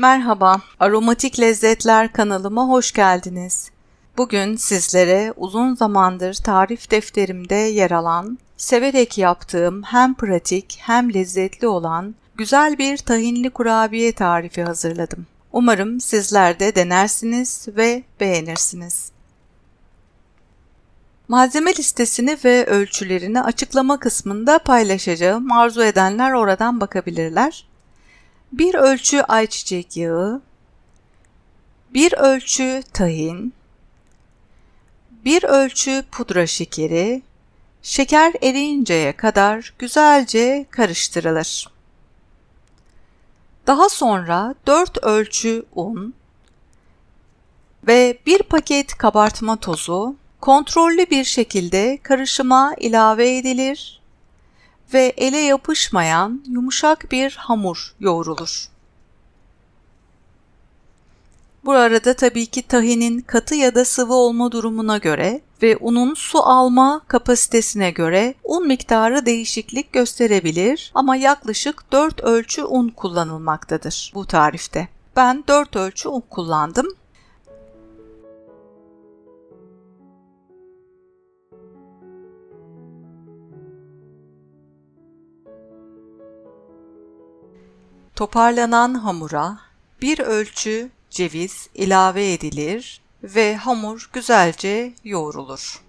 Merhaba, Aromatik Lezzetler kanalıma hoş geldiniz. Bugün sizlere uzun zamandır tarif defterimde yer alan, severek yaptığım hem pratik hem lezzetli olan güzel bir tahinli kurabiye tarifi hazırladım. Umarım sizler de denersiniz ve beğenirsiniz. Malzeme listesini ve ölçülerini açıklama kısmında paylaşacağım. Arzu edenler oradan bakabilirler. Bir ölçü ayçiçek yağı, bir ölçü tahin, bir ölçü pudra şekeri, şeker eriyinceye kadar güzelce karıştırılır. Daha sonra 4 ölçü un ve bir paket kabartma tozu kontrollü bir şekilde karışıma ilave edilir ve ele yapışmayan yumuşak bir hamur yoğrulur. Bu arada tabii ki tahinin katı ya da sıvı olma durumuna göre ve unun su alma kapasitesine göre un miktarı değişiklik gösterebilir ama yaklaşık 4 ölçü un kullanılmaktadır bu tarifte. Ben 4 ölçü un kullandım. Toparlanan hamura bir ölçü ceviz ilave edilir ve hamur güzelce yoğrulur.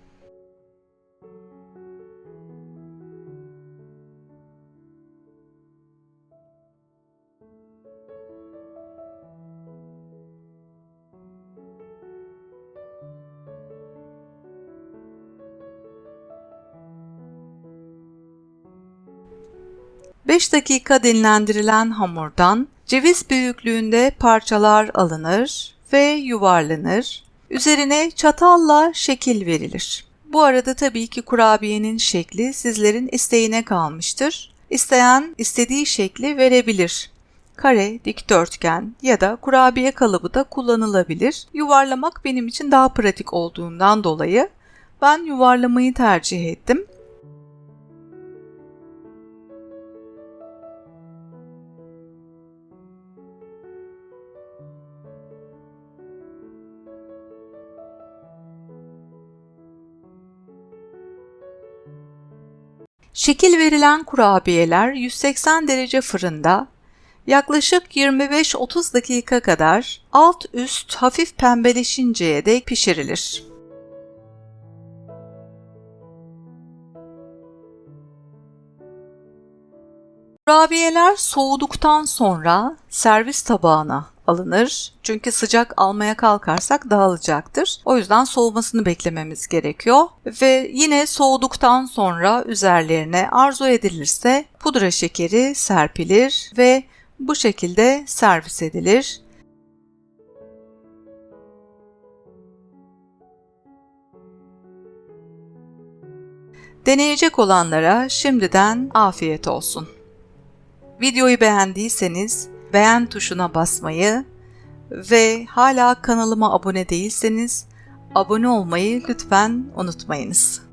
Beş dakika dinlendirilen hamurdan ceviz büyüklüğünde parçalar alınır ve yuvarlanır. Üzerine çatalla şekil verilir. Bu arada tabii ki kurabiyenin şekli sizlerin isteğine kalmıştır. İsteyen istediği şekli verebilir. Kare, dikdörtgen ya da kurabiye kalıbı da kullanılabilir. Yuvarlamak benim için daha pratik olduğundan dolayı ben yuvarlamayı tercih ettim. Şekil verilen kurabiyeler 180 derece fırında yaklaşık 25-30 dakika kadar alt üst hafif pembeleşinceye dek pişirilir. Kurabiyeler soğuduktan sonra servis tabağına alınır. Çünkü sıcak almaya kalkarsak dağılacaktır. O yüzden soğumasını beklememiz gerekiyor. Ve yine soğuduktan sonra üzerlerine arzu edilirse pudra şekeri serpilir ve bu şekilde servis edilir. Deneyecek olanlara şimdiden afiyet olsun. Videoyu beğendiyseniz beğen tuşuna basmayı ve hala kanalıma abone değilseniz abone olmayı lütfen unutmayınız.